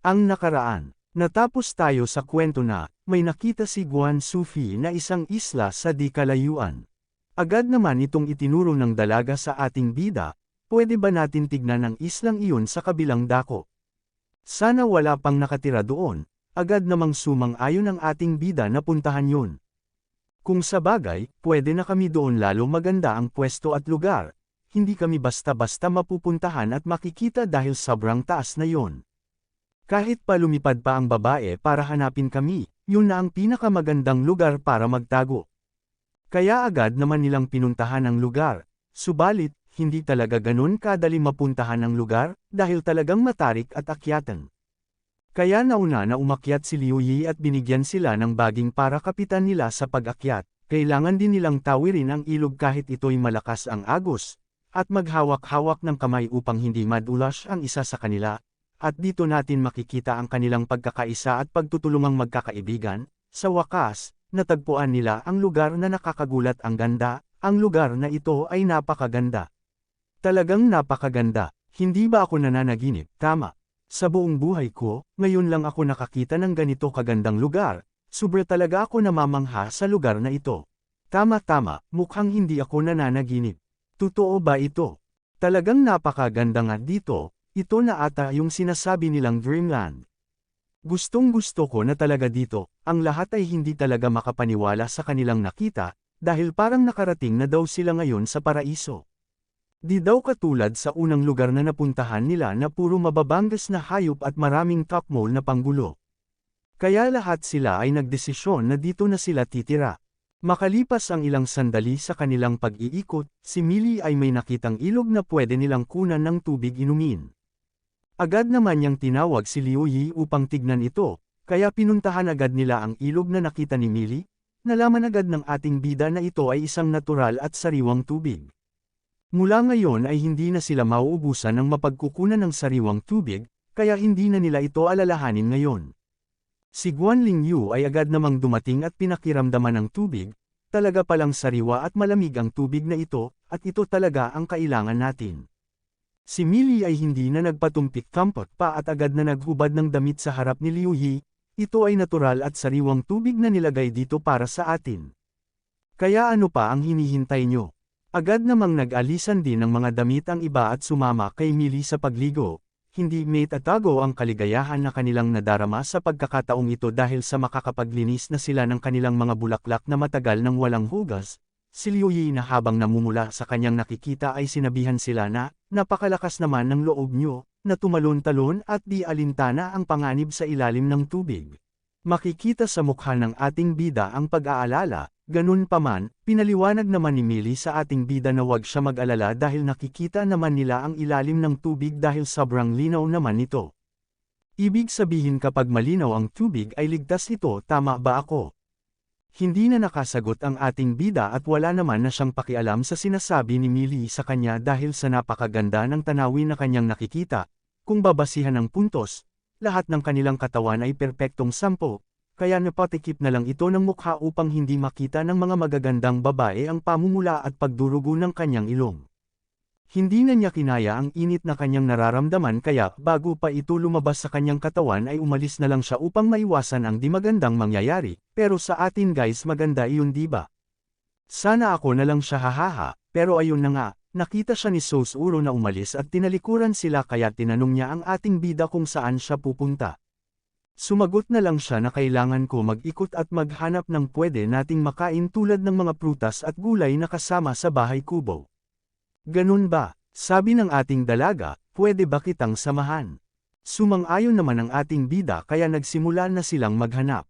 Ang nakaraan. Natapos tayo sa kwento na, may nakita si Guan Sufi na isang isla sa di kalayuan. Agad naman itong itinuro ng dalaga sa ating bida, pwede ba natin tignan ang islang iyon sa kabilang dako? Sana wala pang nakatira doon, agad namang sumang-ayon ang ating bida na puntahan yun. Kung sa bagay, pwede na kami doon lalo maganda ang pwesto at lugar, hindi kami basta-basta mapupuntahan at makikita dahil sobrang taas na yon. Kahit pa lumipad pa ang babae para hanapin kami, yun na ang pinakamagandang lugar para magtago. Kaya agad naman nilang pinuntahan ang lugar, subalit, hindi talaga ganun kadali mapuntahan ang lugar, dahil talagang matarik at akyatan. Kaya nauna na umakyat si Liu Yi at binigyan sila ng baging para kapitan nila sa pag-akyat, kailangan din nilang tawirin ang ilog kahit ito'y malakas ang agos, at maghawak-hawak ng kamay upang hindi madulas ang isa sa kanila, at dito natin makikita ang kanilang pagkakaisa at pagtutulungang magkakaibigan, sa wakas, natagpuan nila ang lugar na nakakagulat ang ganda, ang lugar na ito ay napakaganda. Talagang napakaganda, hindi ba ako nananaginip, tama. Sa buong buhay ko, ngayon lang ako nakakita ng ganito kagandang lugar, sobra talaga ako namamangha sa lugar na ito. Tama-tama, mukhang hindi ako nananaginip. Totoo ba ito? Talagang napakaganda nga dito, ito na ata yung sinasabi nilang dreamland. Gustong gusto ko na talaga dito, ang lahat ay hindi talaga makapaniwala sa kanilang nakita, dahil parang nakarating na daw sila ngayon sa paraiso. Di daw katulad sa unang lugar na napuntahan nila na puro mababangas na hayop at maraming takmol na panggulo. Kaya lahat sila ay nagdesisyon na dito na sila titira. Makalipas ang ilang sandali sa kanilang pag-iikot, si Millie ay may nakitang ilog na pwede nilang kunan ng tubig inumin. Agad naman niyang tinawag si Liu Yi upang tignan ito, kaya pinuntahan agad nila ang ilog na nakita ni Millie, nalaman agad ng ating bida na ito ay isang natural at sariwang tubig. Mula ngayon ay hindi na sila mauubusan ng mapagkukunan ng sariwang tubig, kaya hindi na nila ito alalahanin ngayon. Si Guan Lingyu ay agad namang dumating at pinakiramdaman ng tubig, talaga palang sariwa at malamig ang tubig na ito, at ito talaga ang kailangan natin. Si Millie ay hindi na nagpatumpik-tampot pa at agad na naghubad ng damit sa harap ni Liu Yi, ito ay natural at sariwang tubig na nilagay dito para sa atin. Kaya ano pa ang hinihintay nyo? Agad namang nag-alisan din ng mga damit ang iba at sumama kay Millie sa pagligo, hindi may tatago ang kaligayahan na kanilang nadarama sa pagkakataong ito dahil sa makakapaglinis na sila ng kanilang mga bulaklak na matagal nang walang hugas, Si Liu Yi na habang namumula sa kanyang nakikita ay sinabihan sila na, napakalakas naman ng loob nyo, na tumalon-talon at di alintana ang panganib sa ilalim ng tubig. Makikita sa mukha ng ating bida ang pag-aalala, ganun pa man, pinaliwanag naman ni Millie sa ating bida na wag siya mag-alala dahil nakikita naman nila ang ilalim ng tubig dahil sobrang linaw naman ito. Ibig sabihin kapag malinaw ang tubig ay ligtas ito tama ba ako? Hindi na nakasagot ang ating bida at wala naman na siyang pakialam sa sinasabi ni Millie sa kanya dahil sa napakaganda ng tanawin na kanyang nakikita. Kung babasihan ng puntos, lahat ng kanilang katawan ay perpektong sampo, kaya napatikip na lang ito ng mukha upang hindi makita ng mga magagandang babae ang pamumula at pagdurugo ng kanyang ilong. Hindi na niya kinaya ang init na kanyang nararamdaman kaya bago pa ito lumabas sa kanyang katawan ay umalis na lang siya upang maiwasan ang di magandang mangyayari, pero sa atin guys maganda iyon diba? Sana ako na lang siya hahaha, pero ayun na nga, nakita siya ni Sos Uro na umalis at tinalikuran sila kaya tinanong niya ang ating bida kung saan siya pupunta. Sumagot na lang siya na kailangan ko mag-ikot at maghanap ng pwede nating makain tulad ng mga prutas at gulay na kasama sa bahay kubo. Ganun ba? Sabi ng ating dalaga, pwede ba kitang samahan? Sumang-ayon naman ang ating bida kaya nagsimula na silang maghanap.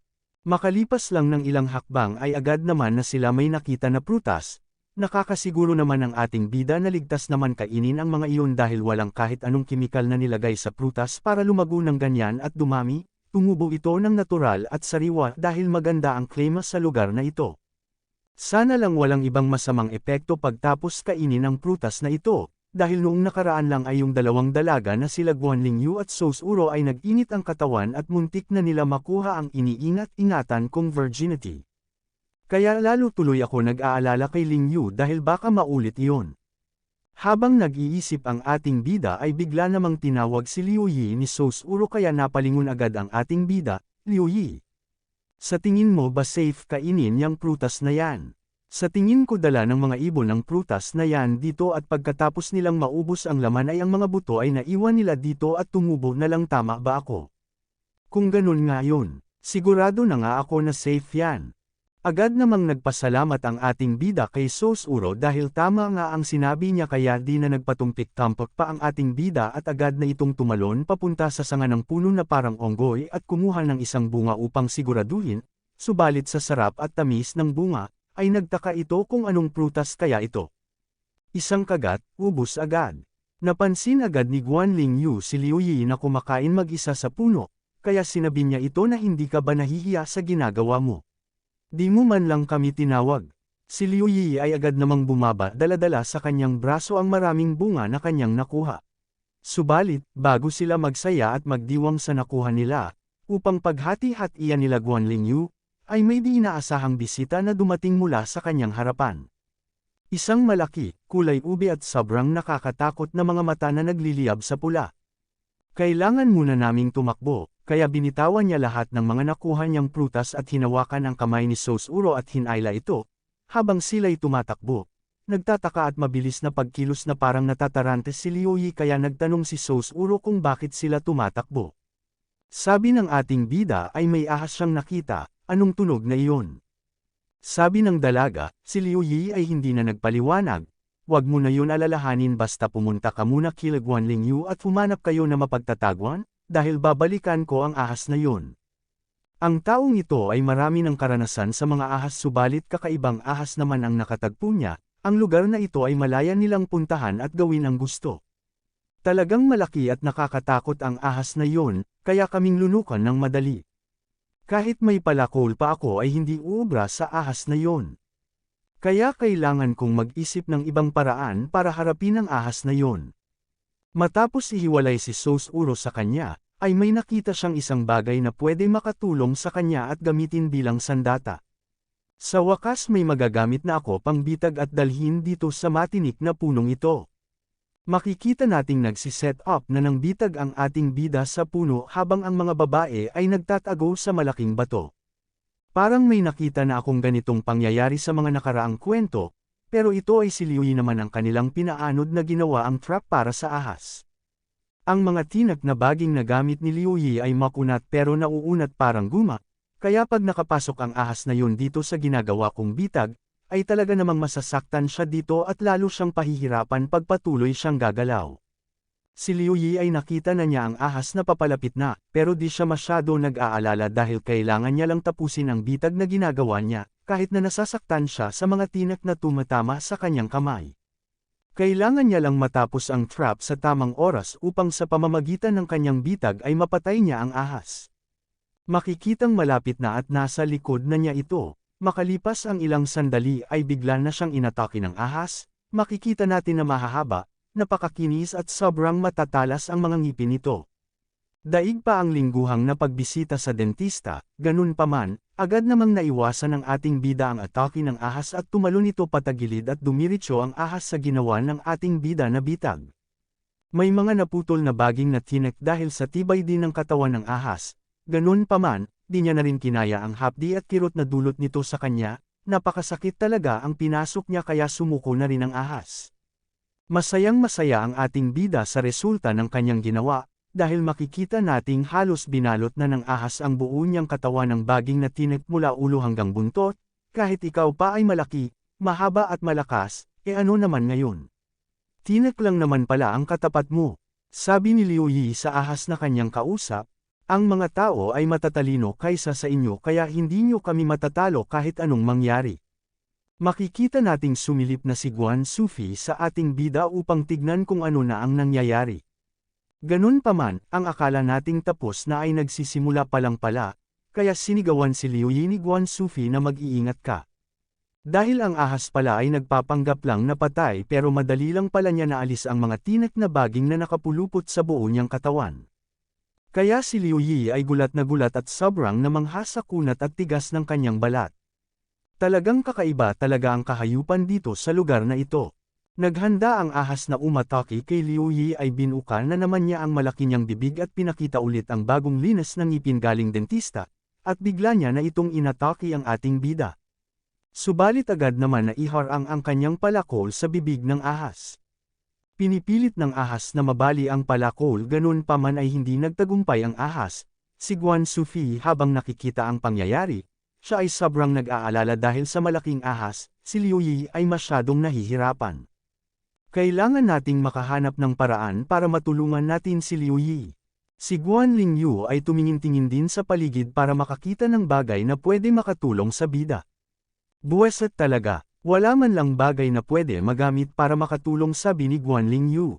Makalipas lang ng ilang hakbang ay agad naman na sila may nakita na prutas, nakakasiguro naman ang ating bida na ligtas naman kainin ang mga iyon dahil walang kahit anong kimikal na nilagay sa prutas para lumago ng ganyan at dumami, tumubo ito ng natural at sariwa dahil maganda ang klima sa lugar na ito. Sana lang walang ibang masamang epekto pagtapos kainin ang prutas na ito, dahil noong nakaraan lang ay yung dalawang dalaga na sila Guanling Yu at Sos Uro ay nag-init ang katawan at muntik na nila makuha ang iniingat-ingatan kong virginity. Kaya lalo tuloy ako nag-aalala kay Ling Yu dahil baka maulit iyon. Habang nag-iisip ang ating bida ay bigla namang tinawag si Liu Yi ni Sos Uro kaya napalingon agad ang ating bida, Liu Yi. Sa tingin mo ba safe kainin yang prutas na yan? Sa tingin ko dala ng mga ibon ang prutas na yan dito at pagkatapos nilang maubos ang laman ay ang mga buto ay naiwan nila dito at tumubo na lang tama ba ako? Kung ganun nga yun, sigurado na nga ako na safe yan. Agad namang nagpasalamat ang ating bida kay Sos Uro dahil tama nga ang sinabi niya kaya di na nagpatumpik-tampok pa ang ating bida at agad na itong tumalon papunta sa sanga ng puno na parang onggoy at kumuha ng isang bunga upang siguraduhin, subalit sa sarap at tamis ng bunga, ay nagtaka ito kung anong prutas kaya ito. Isang kagat, ubus agad. Napansin agad ni Guan Lingyu si Liu Yi na kumakain mag-isa sa puno, kaya sinabi niya ito na hindi ka ba nahihiya sa ginagawa mo. Di mo man lang kami tinawag. Si Liu Yi ay agad namang bumaba daladala sa kanyang braso ang maraming bunga na kanyang nakuha. Subalit, bago sila magsaya at magdiwang sa nakuha nila, upang paghati-hatian nila Guan Lingyu, ay may di inaasahang bisita na dumating mula sa kanyang harapan. Isang malaki, kulay ube at sobrang nakakatakot na mga mata na nagliliyab sa pula. Kailangan muna naming tumakbo, kaya binitawan niya lahat ng mga nakuha niyang prutas at hinawakan ang kamay ni Sos Uro at hinayla ito, habang sila'y tumatakbo. Nagtataka at mabilis na pagkilos na parang natatarante si Liu Yi kaya nagtanong si Sos Uro kung bakit sila tumatakbo. Sabi ng ating bida ay may ahas siyang nakita, anong tunog na iyon? Sabi ng dalaga, si Liu Yi ay hindi na nagpaliwanag, Huwag mo na yun alalahanin basta pumunta ka muna kila Guan Lingyu at humanap kayo na mapagtatagwan, dahil babalikan ko ang ahas na yun. Ang taong ito ay marami ng karanasan sa mga ahas subalit kakaibang ahas naman ang nakatagpo niya, ang lugar na ito ay malaya nilang puntahan at gawin ang gusto. Talagang malaki at nakakatakot ang ahas na yun, kaya kaming lunukan ng madali. Kahit may palakol pa ako ay hindi uubra sa ahas na yon. Kaya kailangan kong mag-isip ng ibang paraan para harapin ang ahas na yon. Matapos ihiwalay si Sos Uro sa kanya, ay may nakita siyang isang bagay na pwede makatulong sa kanya at gamitin bilang sandata. Sa wakas may magagamit na ako pang bitag at dalhin dito sa matinik na punong ito. Makikita nating nagsiset up na ng bitag ang ating bida sa puno habang ang mga babae ay nagtatago sa malaking bato. Parang may nakita na akong ganitong pangyayari sa mga nakaraang kwento, pero ito ay si Liu Yi naman ang kanilang pinaanod na ginawa ang trap para sa ahas. Ang mga tinak na baging na gamit ni Liu Yi ay makunat pero nauunat parang guma, kaya pag nakapasok ang ahas na yun dito sa ginagawa kong bitag, ay talaga namang masasaktan siya dito at lalo siyang pahihirapan pag patuloy siyang gagalaw. Si Liu Yi ay nakita na niya ang ahas na papalapit na, pero di siya masyado nag-aalala dahil kailangan niya lang tapusin ang bitag na ginagawa niya, kahit na nasasaktan siya sa mga tinak na tumatama sa kanyang kamay. Kailangan niya lang matapos ang trap sa tamang oras upang sa pamamagitan ng kanyang bitag ay mapatay niya ang ahas. Makikitang malapit na at nasa likod na niya ito, makalipas ang ilang sandali ay bigla na siyang inatake ng ahas, makikita natin na mahahaba, napakakinis at sobrang matatalas ang mga ngipin nito. Daig pa ang lingguhang na pagbisita sa dentista, ganun pa man, agad namang naiwasan ng ating bida ang atake ng ahas at tumalon ito patagilid at dumiritso ang ahas sa ginawa ng ating bida na bitag. May mga naputol na baging na tinek dahil sa tibay din ng katawan ng ahas, ganun pa man, di niya na rin kinaya ang hapdi at kirot na dulot nito sa kanya, napakasakit talaga ang pinasok niya kaya sumuko na rin ang ahas. Masayang masaya ang ating bida sa resulta ng kanyang ginawa, dahil makikita nating halos binalot na ng ahas ang buo niyang katawan ng baging na tinik mula ulo hanggang buntot, kahit ikaw pa ay malaki, mahaba at malakas, e ano naman ngayon? Tinik lang naman pala ang katapat mo. Sabi ni Liu Yi sa ahas na kanyang kausap, ang mga tao ay matatalino kaysa sa inyo kaya hindi nyo kami matatalo kahit anong mangyari. Makikita nating sumilip na si Guan Sufi sa ating bida upang tignan kung ano na ang nangyayari. Ganun pa man, ang akala nating tapos na ay nagsisimula pa lang pala, kaya sinigawan si Liu Yi ni Guan Sufi na mag-iingat ka. Dahil ang ahas pala ay nagpapanggap lang na patay pero madali lang pala niya naalis ang mga tinak na baging na nakapulupot sa buo niyang katawan. Kaya si Liu Yi ay gulat na gulat at sobrang namangha sa kunat at tigas ng kanyang balat. Talagang kakaiba talaga ang kahayupan dito sa lugar na ito. Naghanda ang ahas na umatake kay Liu Yi ay binuka na naman niya ang malaki niyang bibig at pinakita ulit ang bagong linas ng ngipin galing dentista, at bigla niya na itong inatake ang ating bida. Subalit agad naman na iharang ang kanyang palakol sa bibig ng ahas. Pinipilit ng ahas na mabali ang palakol ganun pa man ay hindi nagtagumpay ang ahas, si Guan Sufi habang nakikita ang pangyayari, siya ay sobrang nag-aalala dahil sa malaking ahas, si Liu Yi ay masyadong nahihirapan. Kailangan nating makahanap ng paraan para matulungan natin si Liu Yi. Si Guan Lingyu ay tumingin-tingin din sa paligid para makakita ng bagay na pwede makatulong sa bida. Buweset talaga, wala man lang bagay na pwede magamit para makatulong sabi ni Guan Lingyu.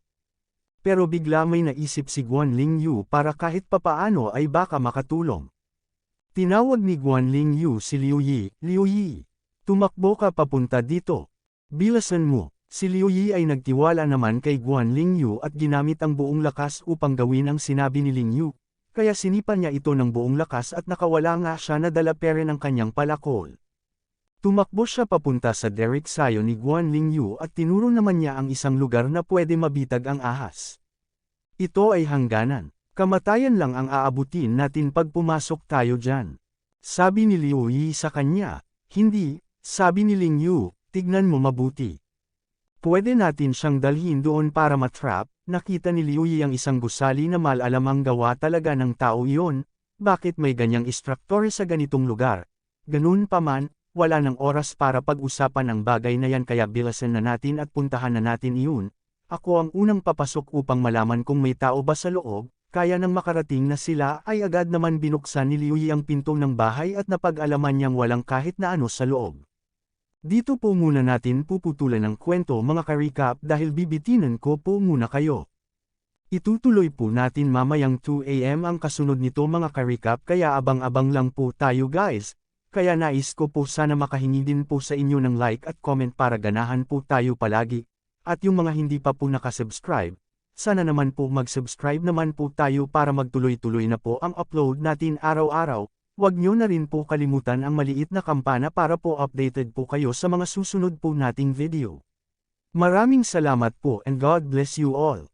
Pero bigla may naisip si Guan Lingyu para kahit papaano ay baka makatulong. Tinawag ni Guan Lingyu si Liu Yi, Liu Yi. Tumakbo ka papunta dito. Bilasan mo. Si Liu Yi ay nagtiwala naman kay Guan Lingyu at ginamit ang buong lakas upang gawin ang sinabi ni Lingyu. Kaya sinipan niya ito ng buong lakas at nakawala nga siya na dala pere ng kanyang palakol. Tumakbo siya papunta sa Derek Sayo ni Guan Lingyu at tinuro naman niya ang isang lugar na pwede mabitag ang ahas. Ito ay hangganan. Kamatayan lang ang aabutin natin pag pumasok tayo dyan. Sabi ni Liu Yi sa kanya, hindi, sabi ni Lingyu, tignan mo mabuti. Pwede natin siyang dalhin doon para matrap, nakita ni Liu Yi ang isang gusali na malalamang gawa talaga ng tao iyon, bakit may ganyang instructor sa ganitong lugar. Ganun pa man, wala ng oras para pag-usapan ang bagay na yan kaya bilasan na natin at puntahan na natin iyon. Ako ang unang papasok upang malaman kung may tao ba sa loob, kaya nang makarating na sila ay agad naman binuksan ni Liu Yi ang pinto ng bahay at napag-alaman niyang walang kahit na ano sa loob. Dito po muna natin puputulan ng kwento mga ka-recap dahil bibitinan ko po muna kayo. Itutuloy po natin mamayang 2am ang kasunod nito mga ka-recap kaya abang-abang lang po tayo guys, kaya nais ko po sana makahingi din po sa inyo ng like at comment para ganahan po tayo palagi. At yung mga hindi pa po nakasubscribe, sana naman po mag-subscribe naman po tayo para magtuloy-tuloy na po ang upload natin araw-araw. Huwag nyo na rin po kalimutan ang maliit na kampana para po updated po kayo sa mga susunod po nating video. Maraming salamat po and God bless you all.